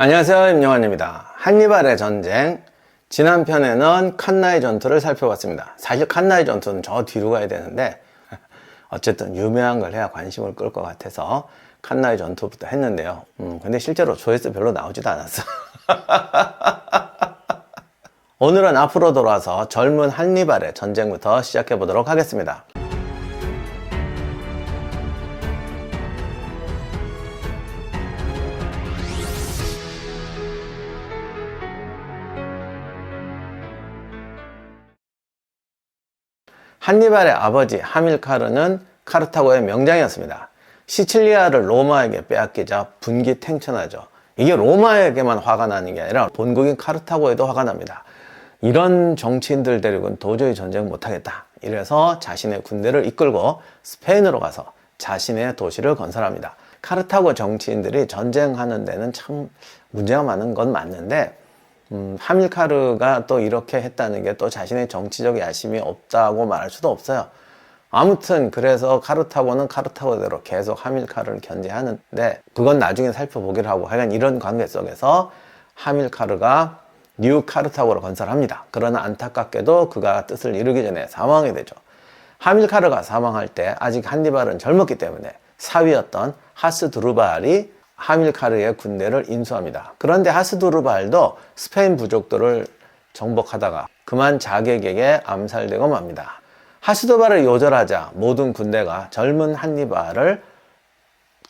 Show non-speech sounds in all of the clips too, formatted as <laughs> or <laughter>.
안녕하세요 임영환입니다. 한니발의 전쟁. 지난 편에는 칸나의 전투를 살펴봤습니다. 사실 칸나의 전투는 저 뒤로 가야 되는데 <laughs> 어쨌든 유명한 걸 해야 관심을 끌 것 같아서 칸나의 전투부터 했는데요. 음, 근데 실제로 조회수 별로 나오지도 않았어. <laughs> 오늘은 앞으로 돌아서 젊은 한니발의 전쟁부터 시작해 보도록 하겠습니다 한니발의 아버지 하밀카르는 카르타고의 명장이었습니다. 시칠리아를 로마에게 빼앗기자 분기탱천하죠. 이게 로마에게만 화가 나는 게 아니라 본국인 카르타고에도 화가 납니다. 이런 정치인들 데리고는 도저히 전쟁 못하겠다. 이래서 자신의 군대를 이끌고 스페인으로 가서 자신의 도시를 건설합니다. 카르타고 정치인들이 전쟁하는 데는 참 문제가 많은 건 맞는데 음, 하밀카르가 또 이렇게 했다는 게 또 자신의 정치적 야심이 없다고 말할 수도 없어요. 아무튼 그래서 카르타고는 카르타고대로 계속 하밀카르를 견제하는데 그건 나중에 살펴보기로 하고 하여간 이런 관계 속에서 하밀카르가 뉴 카르타고를 건설합니다. 그러나 안타깝게도 그가 뜻을 이루기 전에 사망하게 되죠. 하밀카르가 사망할 때 아직 한니발은 젊었기 때문에 사위였던 하스두르발이 하밀카르의 군대를 인수합니다. 그런데 하스두르발도 스페인 부족들을 정복하다가 그만 자객에게 암살되고 맙니다. 하스두르발을 요절하자 모든 군대가 젊은 한니발을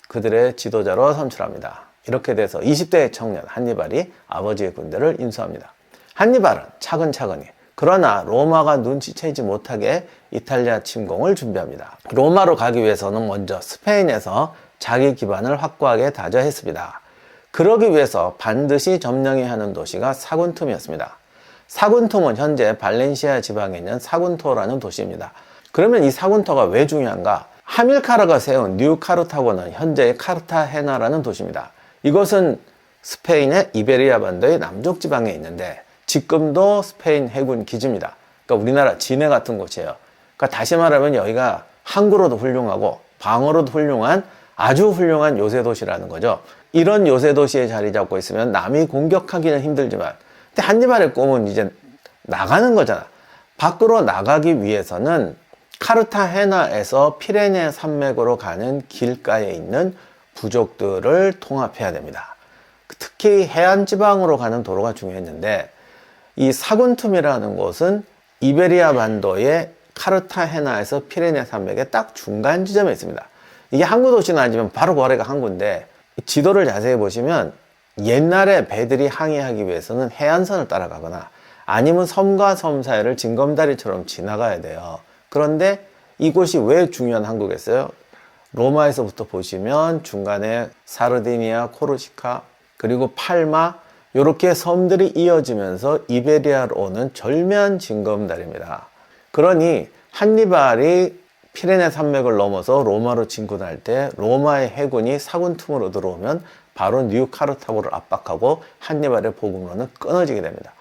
그들의 지도자로 선출합니다. 이렇게 돼서 20대의 청년 한니발이 아버지의 군대를 인수합니다. 한니발은 차근차근히 그러나 로마가 눈치채지 못하게 이탈리아 침공을 준비합니다. 로마로 가기 위해서는 먼저 스페인에서 자기 기반을 확고하게 다져야 했습니다. 그러기 위해서 반드시 점령해야 하는 도시가 사군툼이었습니다. 사군툼은 현재 발렌시아 지방에 있는 사군토라는 도시입니다. 그러면 이 사군토가 왜 중요한가? 하밀카르가 세운 뉴 카르타고는 현재의 카르타헤나라는 도시입니다. 이것은 스페인의 이베리아 반도의 남쪽 지방에 있는데 지금도 스페인 해군 기지입니다. 그러니까 우리나라 진해 같은 곳이에요. 그러니까 다시 말하면 여기가 항구로도 훌륭하고 방어로도 훌륭한 아주 훌륭한 요새 도시라는 거죠. 이런 요새 도시에 자리 잡고 있으면 남이 공격하기는 힘들지만 근데 한니발의 꿈은 이제 나가는 거잖아. 밖으로 나가기 위해서는 카르타헤나에서 피레네 산맥으로 가는 길가에 있는 부족들을 통합해야 됩니다. 특히 해안 지방으로 가는 도로가 중요했는데 이 사군툼이라는 곳은 이베리아 반도의 카르타헤나에서 피레네 산맥의 딱 중간 지점에 있습니다. 이게 항구 도시는 아니지만 바로 거래가 항구인데 지도를 자세히 보시면 옛날에 배들이 항해하기 위해서는 해안선을 따라가거나 아니면 섬과 섬 사이를 징검다리처럼 지나가야 돼요. 그런데 이곳이 왜 중요한 항구겠어요? 로마에서부터 보시면 중간에 사르디니아, 코르시카, 그리고 팔마 이렇게 섬들이 이어지면서 이베리아로 오는 절묘한 징검다리입니다. 그러니 한니발이 피레네 산맥을 넘어서 로마로 진군할 때 로마의 해군이 사군틈으로 들어오면 바로 뉴 카르타고를 압박하고 한니발의 보급로는 끊어지게 됩니다.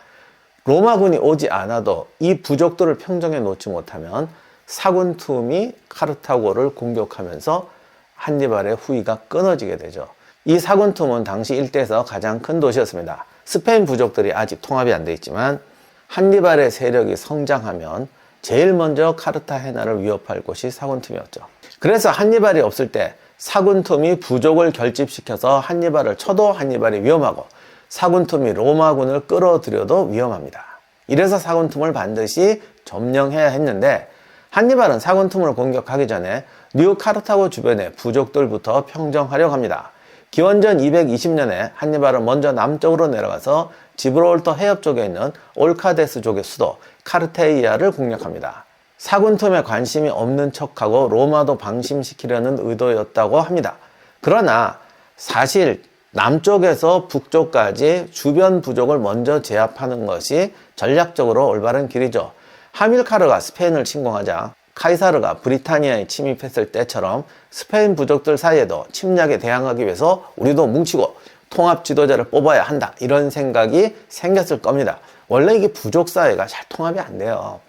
로마군이 오지 않아도 이 부족들을 평정해 놓지 못하면 사군툼이 카르타고를 공격하면서 한니발의 후위가 끊어지게 되죠. 이 사군툼은 당시 일대에서 가장 큰 도시였습니다. 스페인 부족들이 아직 통합이 안 돼 있지만 한니발의 세력이 성장하면 제일 먼저 카르타헤나를 위협할 곳이 사군툼이었죠. 그래서 한니발이 없을 때 사군툼이 부족을 결집시켜서 한니발을 쳐도 한니발이 위험하고 사군툼이 로마군을 끌어들여도 위험합니다. 이래서 사군툼을 반드시 점령해야 했는데 한니발은 사군툼을 공격하기 전에 뉴 카르타고 주변의 부족들부터 평정하려고 합니다. 기원전 220년에 한니발은 먼저 남쪽으로 내려가서 지브롤터 해협 쪽에 있는 올카데스족의 수도 카르테이아를 공략합니다. 사군툼에 관심이 없는 척하고 로마도 방심시키려는 의도였다고 합니다. 그러나 사실 남쪽에서 북쪽까지 주변 부족을 먼저 제압하는 것이 전략적으로 올바른 길이죠. 하밀카르가 스페인을 침공하자 카이사르가 브리타니아에 침입했을 때처럼 스페인 부족들 사이에도 침략에 대항하기 위해서 우리도 뭉치고 통합 지도자를 뽑아야 한다. 이런 생각이 생겼을 겁니다. 원래 이게 부족 사회가 잘 통합이 안 돼요.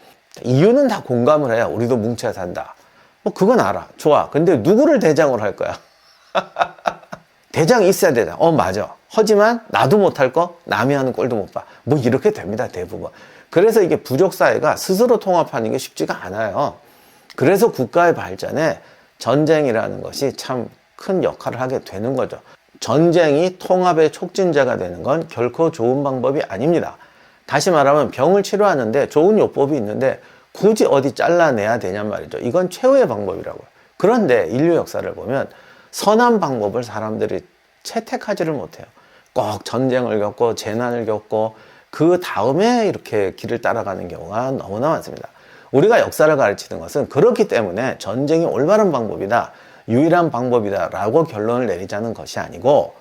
이유는 다 공감을 해요. 우리도 뭉쳐야 산다. 뭐 그건 알아. 좋아. 근데 누구를 대장으로 할 거야? <laughs> 대장이 있어야 되잖아. 어, 맞아. 하지만 나도 못할 거 남이 하는 꼴도 못 봐. 뭐 이렇게 됩니다, 대부분. 그래서 이게 부족 사회가 스스로 통합하는 게 쉽지가 않아요. 그래서 국가의 발전에 전쟁이라는 것이 참 큰 역할을 하게 되는 거죠. 전쟁이 통합의 촉진자가 되는 건 결코 좋은 방법이 아닙니다. 다시 말하면 병을 치료하는데 좋은 요법이 있는데 굳이 어디 잘라내야 되냔 말이죠. 이건 최후의 방법이라고요. 그런데 인류 역사를 보면 선한 방법을 사람들이 채택하지를 못해요. 꼭 전쟁을 겪고 재난을 겪고 그 다음에 이렇게 길을 따라가는 경우가 너무나 많습니다. 우리가 역사를 가르치는 것은 그렇기 때문에 전쟁이 올바른 방법이다, 유일한 방법이다라고 결론을 내리자는 것이 아니고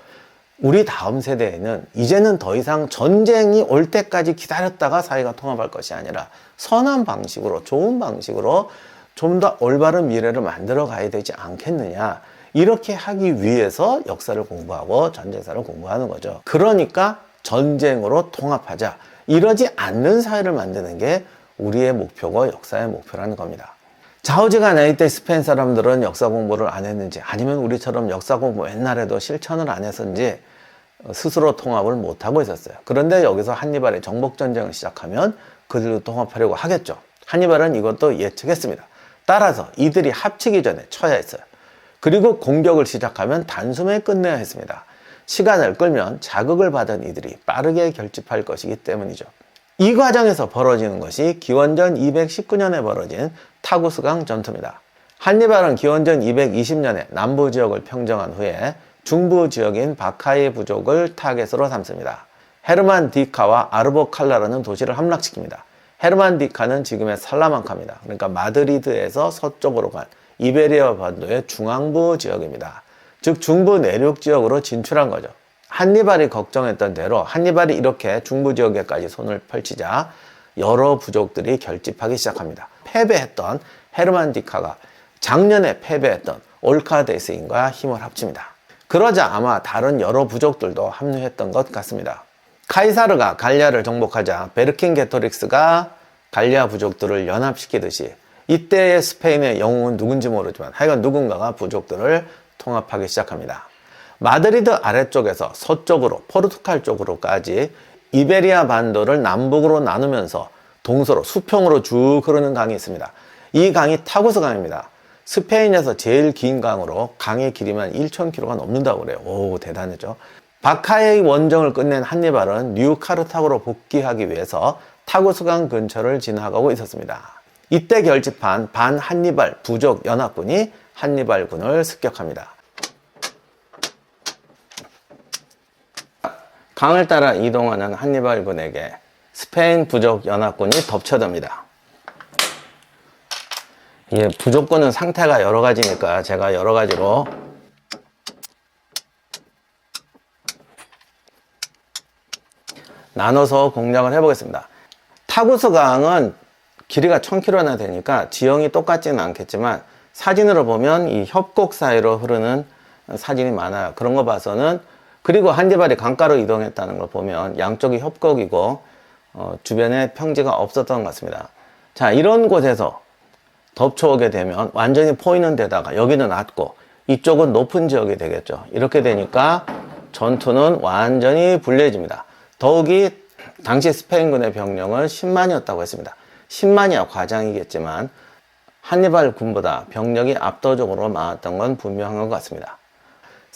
우리 다음 세대에는 이제는 더 이상 전쟁이 올 때까지 기다렸다가 사회가 통합할 것이 아니라 선한 방식으로, 좋은 방식으로 좀 더 올바른 미래를 만들어 가야 되지 않겠느냐. 이렇게 하기 위해서 역사를 공부하고 전쟁사를 공부하는 거죠. 그러니까 전쟁으로 통합하자. 이러지 않는 사회를 만드는 게 우리의 목표고 역사의 목표라는 겁니다. 좌우지간에 이때 스페인 사람들은 역사 공부를 안 했는지 아니면 우리처럼 역사 공부 옛날에도 실천을 안 했었는지 스스로 통합을 못 하고 있었어요. 그런데 여기서 한니발이 정복 전쟁을 시작하면 그들도 통합하려고 하겠죠. 한니발은 이것도 예측했습니다. 따라서 이들이 합치기 전에 쳐야 했어요. 그리고 공격을 시작하면 단숨에 끝내야 했습니다. 시간을 끌면 자극을 받은 이들이 빠르게 결집할 것이기 때문이죠. 이 과정에서 벌어지는 것이 기원전 219년에 벌어진 타구스강 전투입니다. 한니발은 기원전 220년에 남부 지역을 평정한 후에 중부 지역인 바카이 부족을 타겟으로 삼습니다. 헤르만 디카와 아르보칼라라는 도시를 함락시킵니다. 헤르만 디카는 지금의 살라만카입니다. 그러니까 마드리드에서 서쪽으로 간 이베리아 반도의 중앙부 지역입니다. 즉 중부 내륙 지역으로 진출한 거죠. 한니발이 걱정했던 대로 한니발이 이렇게 중부 지역에까지 손을 펼치자 여러 부족들이 결집하기 시작합니다. 패배했던 헤르만 디카가 작년에 패배했던 올카데스인과 힘을 합칩니다. 그러자 아마 다른 여러 부족들도 합류했던 것 같습니다. 카이사르가 갈리아를 정복하자 베르킨 게토릭스가 갈리아 부족들을 연합시키듯이 이때의 스페인의 영웅은 누군지 모르지만 하여간 누군가가 부족들을 통합하기 시작합니다. 마드리드 아래쪽에서 서쪽으로 포르투갈 쪽으로까지 이베리아 반도를 남북으로 나누면서 동서로 수평으로 쭉 흐르는 강이 있습니다. 이 강이 타구스 강입니다. 스페인에서 제일 긴 강으로 강의 길이만 1,000km가 넘는다고 그래요. 오, 대단하죠. 바카의 원정을 끝낸 한니발은 뉴카르타고로 복귀하기 위해서 타구스강 근처를 지나가고 있었습니다. 이때 결집한 반 한니발 부족 연합군이 한니발군을 습격합니다. 강을 따라 이동하는 한니발군에게 스페인 부족 연합군이 덮쳐듭니다. 예, 부족군은 상태가 여러 가지니까 제가 여러 가지로 나눠서 공략을 해보겠습니다. 타구스 강은 길이가 1000km나 되니까 지형이 똑같지는 않겠지만 사진으로 보면 이 협곡 사이로 흐르는 사진이 많아요. 그런 거 봐서는 그리고 한지발이 강가로 이동했다는 걸 보면 양쪽이 협곡이고 어, 주변에 평지가 없었던 것 같습니다. 자 이런 곳에서 덮쳐오게 되면 완전히 포이는 데다가 여기는 낮고 이쪽은 높은 지역이 되겠죠. 이렇게 되니까 전투는 완전히 불리해집니다. 더욱이 당시 스페인군의 병력은 10만이었다고 했습니다. 10만이야 과장이겠지만 한니발 군보다 병력이 압도적으로 많았던 건 분명한 것 같습니다.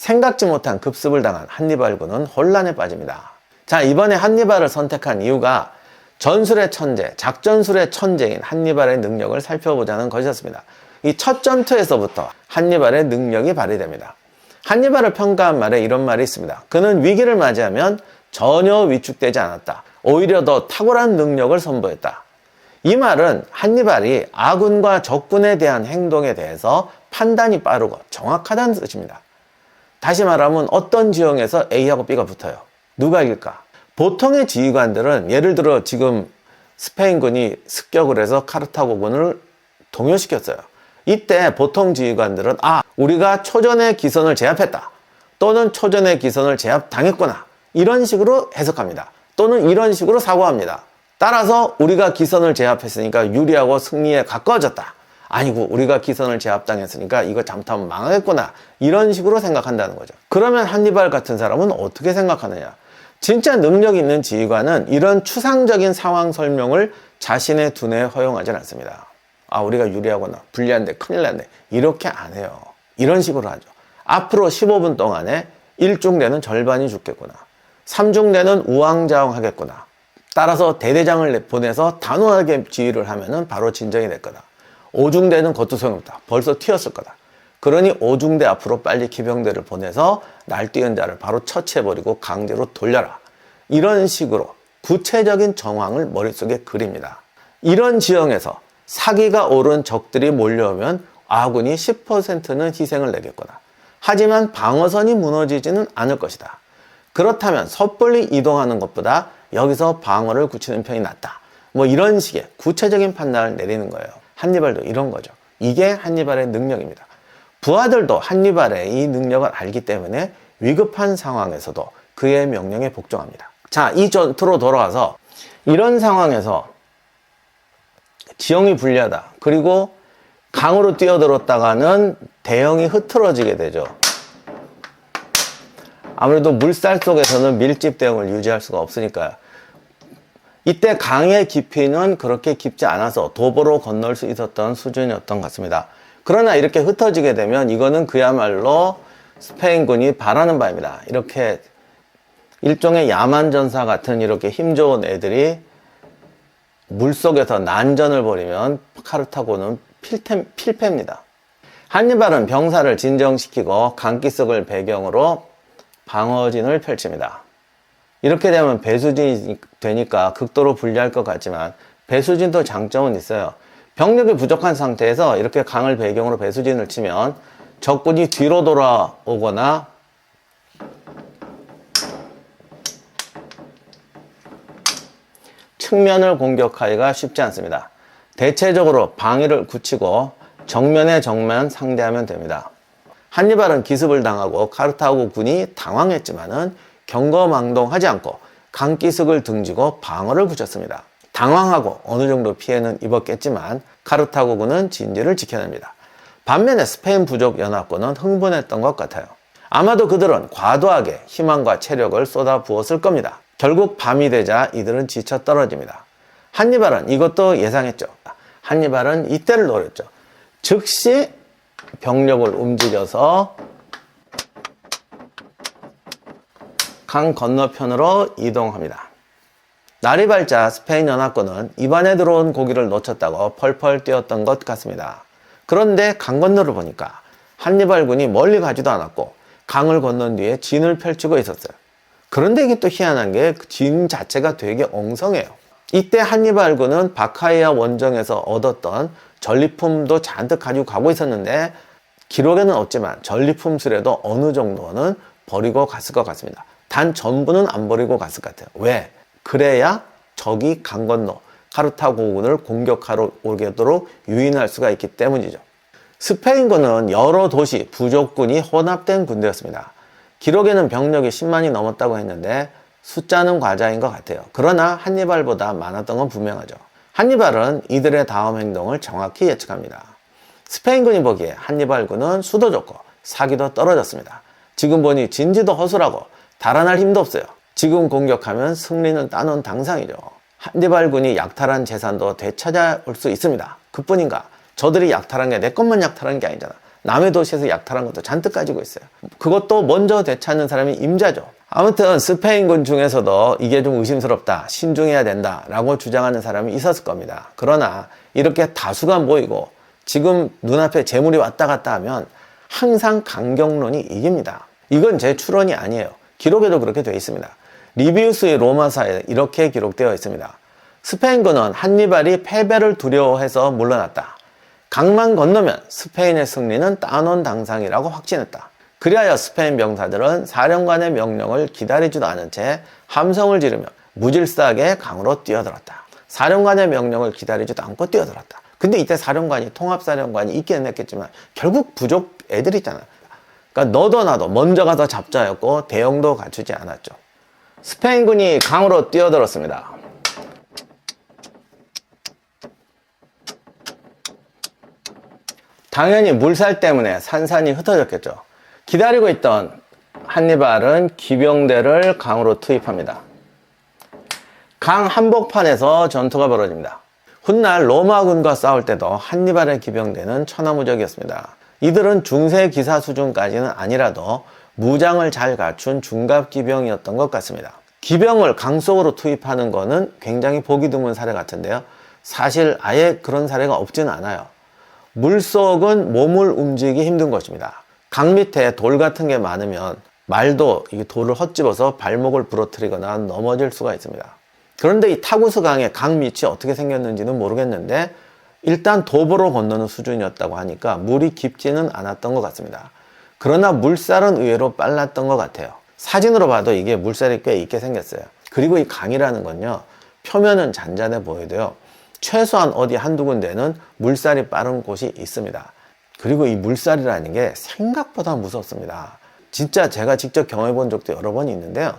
생각지 못한 급습을 당한 한니발군은 혼란에 빠집니다. 자, 이번에 한니발을 선택한 이유가 전술의 천재, 작전술의 천재인 한니발의 능력을 살펴보자는 것이었습니다. 이 첫 전투에서부터 한니발의 능력이 발휘됩니다. 한니발을 평가한 말에 이런 말이 있습니다. 그는 위기를 맞이하면 전혀 위축되지 않았다. 오히려 더 탁월한 능력을 선보였다. 이 말은 한니발이 아군과 적군에 대한 행동에 대해서 판단이 빠르고 정확하다는 뜻입니다. 다시 말하면 어떤 지형에서 A하고 B가 붙어요. 누가 이길까? 보통의 지휘관들은 예를 들어 지금 스페인군이 습격을 해서 카르타고군을 동요시켰어요. 이때 보통 지휘관들은 아 우리가 초전의 기선을 제압했다. 또는 초전의 기선을 제압당했구나. 이런 식으로 해석합니다. 또는 이런 식으로 사고합니다. 따라서 우리가 기선을 제압했으니까 유리하고 승리에 가까워졌다. 아니고 우리가 기선을 제압당했으니까 이거 잘못하면 망하겠구나 이런 식으로 생각한다는 거죠. 그러면 한니발 같은 사람은 어떻게 생각하느냐? 진짜 능력 있는 지휘관은 이런 추상적인 상황 설명을 자신의 두뇌에 허용하지 않습니다. 아 우리가 유리하거나 불리한데 큰일 났네 이렇게 안 해요. 이런 식으로 하죠. 앞으로 15분 동안에 1중대는 절반이 죽겠구나. 3중대는 우왕좌왕 하겠구나. 따라서 대대장을 보내서 단호하게 지휘를 하면은 바로 진정이 될 거다. 5중대는 그것도 소용없다. 벌써 튀었을 거다. 그러니 5중대 앞으로 빨리 기병대를 보내서 날뛰는 자를 바로 처치해버리고 강제로 돌려라. 이런 식으로 구체적인 정황을 머릿속에 그립니다. 이런 지형에서 사기가 오른 적들이 몰려오면 아군이 10%는 희생을 내겠구나. 하지만 방어선이 무너지지는 않을 것이다. 그렇다면 섣불리 이동하는 것보다 여기서 방어를 굳히는 편이 낫다. 뭐 이런 식의 구체적인 판단을 내리는 거예요. 한니발도 이런 거죠. 이게 한니발의 능력입니다. 부하들도 한니발의 이 능력을 알기 때문에 위급한 상황에서도 그의 명령에 복종합니다. 자, 이 전투로 돌아와서 이런 상황에서 지형이 불리하다. 그리고 강으로 뛰어들었다가는 대형이 흐트러지게 되죠. 아무래도 물살 속에서는 밀집 대형을 유지할 수가 없으니까요. 이때 강의 깊이는 그렇게 깊지 않아서 도보로 건널 수 있었던 수준이었던 것 같습니다. 그러나 이렇게 흩어지게 되면 이거는 그야말로 스페인군이 바라는 바입니다. 이렇게 일종의 야만 전사 같은 이렇게 힘 좋은 애들이 물속에서 난전을 벌이면 카르타고는 필템, 필패입니다. 한니발은 병사를 진정시키고 강기슭을 배경으로 방어진을 펼칩니다. 이렇게 되면 배수진이 되니까 극도로 불리할 것 같지만 배수진도 장점은 있어요. 병력이 부족한 상태에서 이렇게 강을 배경으로 배수진을 치면 적군이 뒤로 돌아오거나 측면을 공격하기가 쉽지 않습니다. 대체적으로 방위를 굳히고 정면에 정면 상대하면 됩니다. 한니발은 기습을 당하고 카르타고 군이 당황했지만은 경거망동하지 않고 강기슭을 등지고 방어를 붙였습니다. 당황하고 어느 정도 피해는 입었겠지만 카르타고군은 진지를 지켜냅니다. 반면에 스페인 부족 연합군은 흥분했던 것 같아요. 아마도 그들은 과도하게 희망과 체력을 쏟아 부었을 겁니다. 결국 밤이 되자 이들은 지쳐 떨어집니다. 한니발은 이것도 예상했죠. 한니발은 이때를 노렸죠. 즉시 병력을 움직여서 강 건너편으로 이동합니다. 날이 밝자 스페인 연합군은 입안에 들어온 고기를 놓쳤다고 펄펄 뛰었던 것 같습니다. 그런데 강 건너를 보니까 한니발군이 멀리 가지도 않았고 강을 건넌 뒤에 진을 펼치고 있었어요. 그런데 이게 또 희한한 게 진 자체가 되게 엉성해요. 이때 한니발군은 바카이아 원정에서 얻었던 전리품도 잔뜩 가지고 가고 있었는데 기록에는 없지만 전리품 수레도 어느 정도는 버리고 갔을 것 같습니다. 단 전부는 안 버리고 갔을 것 같아요. 왜? 그래야 적이 강 건너 카르타고군을 공격하러 오게도록 유인할 수가 있기 때문이죠. 스페인군은 여러 도시 부족군이 혼합된 군대였습니다. 기록에는 병력이 10만이 넘었다고 했는데 숫자는 과자인 것 같아요. 그러나 한니발보다 많았던 건 분명하죠. 한니발은 이들의 다음 행동을 정확히 예측합니다. 스페인군이 보기에 한니발군은 수도 좋고 사기도 떨어졌습니다. 지금 보니 진지도 허술하고 달아날 힘도 없어요. 지금 공격하면 승리는 따놓은 당상이죠. 한니발군이 약탈한 재산도 되찾아올 수 있습니다. 그뿐인가? 저들이 약탈한 게 내 것만 약탈한 게 아니잖아. 남의 도시에서 약탈한 것도 잔뜩 가지고 있어요. 그것도 먼저 되찾는 사람이 임자죠. 아무튼 스페인군 중에서도 이게 좀 의심스럽다, 신중해야 된다 라고 주장하는 사람이 있었을 겁니다. 그러나 이렇게 다수가 모이고 지금 눈앞에 재물이 왔다 갔다 하면 항상 강경론이 이깁니다. 이건 제 추론이 아니에요. 기록에도 그렇게 되어 있습니다. 리비우스의 로마사에 이렇게 기록되어 있습니다. 스페인군은 한니발이 패배를 두려워해서 물러났다. 강만 건너면 스페인의 승리는 따놓은 당상이라고 확신했다. 그리하여 스페인 병사들은 사령관의 명령을 기다리지도 않은 채 함성을 지르며 무질서하게 강으로 뛰어들었다. 사령관의 명령을 기다리지도 않고 뛰어들었다. 근데 이때 사령관이 통합사령관이 있기는 했겠지만 결국 부족 애들 있잖아. 그러니까 너도 나도 먼저 가서 잡자였고 대형도 갖추지 않았죠. 스페인군이 강으로 뛰어들었습니다. 당연히 물살 때문에 산산이 흩어졌겠죠. 기다리고 있던 한니발은 기병대를 강으로 투입합니다. 강 한복판에서 전투가 벌어집니다. 훗날 로마군과 싸울 때도 한니발의 기병대는 천하무적이었습니다. 이들은 중세 기사 수준까지는 아니라도 무장을 잘 갖춘 중갑 기병이었던 것 같습니다. 기병을 강 속으로 투입하는 것은 굉장히 보기 드문 사례 같은데요. 사실 아예 그런 사례가 없지는 않아요. 물속은 몸을 움직이기 힘든 것입니다. 강 밑에 돌 같은 게 많으면 말도 이 돌을 헛집어서 발목을 부러뜨리거나 넘어질 수가 있습니다. 그런데 이 타구스 강의 강 밑이 어떻게 생겼는지는 모르겠는데 일단 도보로 건너는 수준이었다고 하니까 물이 깊지는 않았던 것 같습니다. 그러나 물살은 의외로 빨랐던 것 같아요. 사진으로 봐도 이게 물살이 꽤 있게 생겼어요. 그리고 이 강이라는 건요, 표면은 잔잔해 보여도요, 최소한 어디 한두 군데는 물살이 빠른 곳이 있습니다. 그리고 이 물살이라는 게 생각보다 무섭습니다. 진짜 제가 직접 경험해 본 적도 여러 번 있는데요.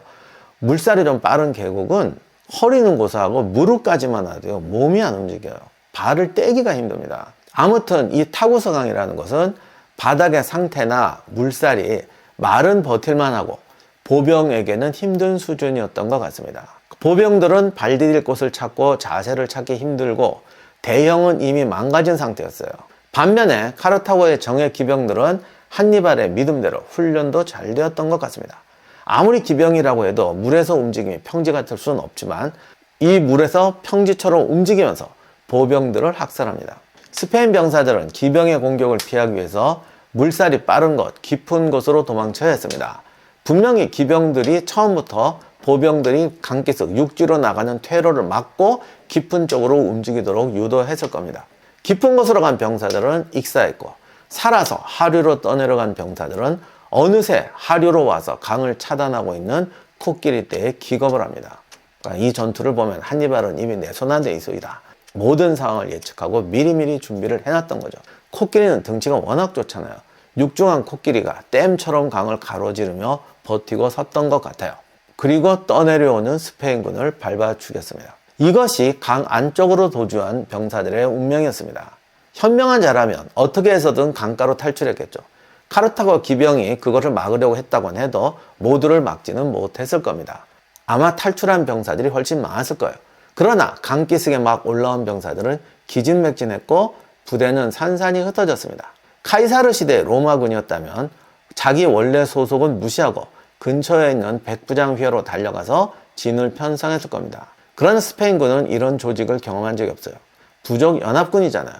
물살이 좀 빠른 계곡은 허리는 고소하고 무릎까지만 와도요, 몸이 안 움직여요. 발을 떼기가 힘듭니다. 아무튼 이 타구서강이라는 것은 바닥의 상태나 물살이 말은 버틸만 하고 보병에게는 힘든 수준이었던 것 같습니다. 보병들은 발 디딜 곳을 찾고 자세를 찾기 힘들고 대형은 이미 망가진 상태였어요. 반면에 카르타고의 정예 기병들은 한니발의 믿음대로 훈련도 잘 되었던 것 같습니다. 아무리 기병이라고 해도 물에서 움직임이 평지 같을 수는 없지만 이 물에서 평지처럼 움직이면서 보병들을 학살합니다. 스페인 병사들은 기병의 공격을 피하기 위해서 물살이 빠른 곳, 깊은 곳으로 도망쳐야 했습니다. 분명히 기병들이 처음부터 보병들이 강기슭 육지로 나가는 퇴로를 막고 깊은 쪽으로 움직이도록 유도했을 겁니다. 깊은 곳으로 간 병사들은 익사했고 살아서 하류로 떠내려간 병사들은 어느새 하류로 와서 강을 차단하고 있는 코끼리 떼에 기겁을 합니다. 그러니까 이 전투를 보면 한니발은 이미 내손한 데 있어이다. 모든 상황을 예측하고 미리미리 준비를 해놨던 거죠. 코끼리는 등치가 워낙 좋잖아요. 육중한 코끼리가 댐처럼 강을 가로지르며 버티고 섰던 것 같아요. 그리고 떠내려오는 스페인군을 밟아 죽였습니다. 이것이 강 안쪽으로 도주한 병사들의 운명이었습니다. 현명한 자라면 어떻게 해서든 강가로 탈출했겠죠. 카르타고 기병이 그것을 막으려고 했다곤 해도 모두를 막지는 못했을 겁니다. 아마 탈출한 병사들이 훨씬 많았을 거예요. 그러나 강기슭에 막 올라온 병사들은 기진맥진했고 부대는 산산이 흩어졌습니다. 카이사르 시대 로마군이었다면 자기 원래 소속은 무시하고 근처에 있는 백부장 휘하로 달려가서 진을 편성했을 겁니다. 그러나 스페인군은 이런 조직을 경험한 적이 없어요. 부족 연합군이잖아요.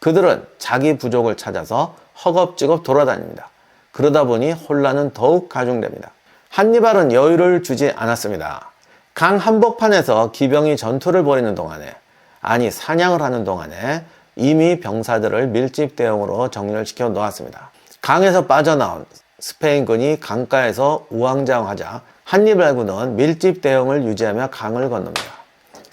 그들은 자기 부족을 찾아서 허겁지겁 돌아다닙니다. 그러다 보니 혼란은 더욱 가중됩니다. 한니발은 여유를 주지 않았습니다. 강 한복판에서 기병이 전투를 벌이는 동안에, 아니 사냥을 하는 동안에 이미 병사들을 밀집 대응으로 정렬시켜 놓았습니다. 강에서 빠져나온 스페인군이 강가에서 우왕좌왕하자 한니발군은 밀집 대응을 유지하며 강을 건넙니다.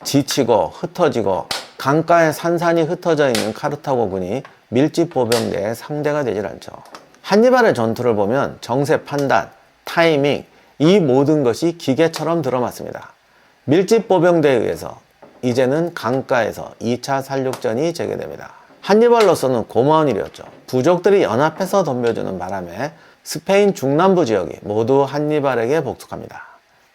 지치고 흩어지고 강가에 산산이 흩어져 있는 카르타고군이 밀집 보병대의 상대가 되질 않죠. 한니발의 전투를 보면 정세 판단, 타이밍, 이 모든 것이 기계처럼 들어맞습니다. 밀집 보병대에 의해서 이제는 강가에서 2차 살육전이 재개됩니다. 한니발로서는 고마운 일이었죠. 부족들이 연합해서 덤벼주는 바람에 스페인 중남부 지역이 모두 한니발에게 복속합니다.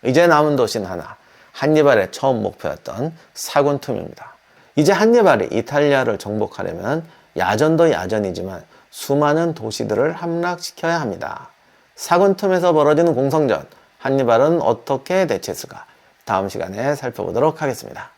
이제 남은 도시는 하나, 한니발의 처음 목표였던 사군툼입니다. 이제 한니발이 이탈리아를 정복하려면 야전도 야전이지만 수많은 도시들을 함락시켜야 합니다. 사군틈에서 벌어지는 공성전, 한니발은 어떻게 대처했을까? 다음 시간에 살펴보도록 하겠습니다.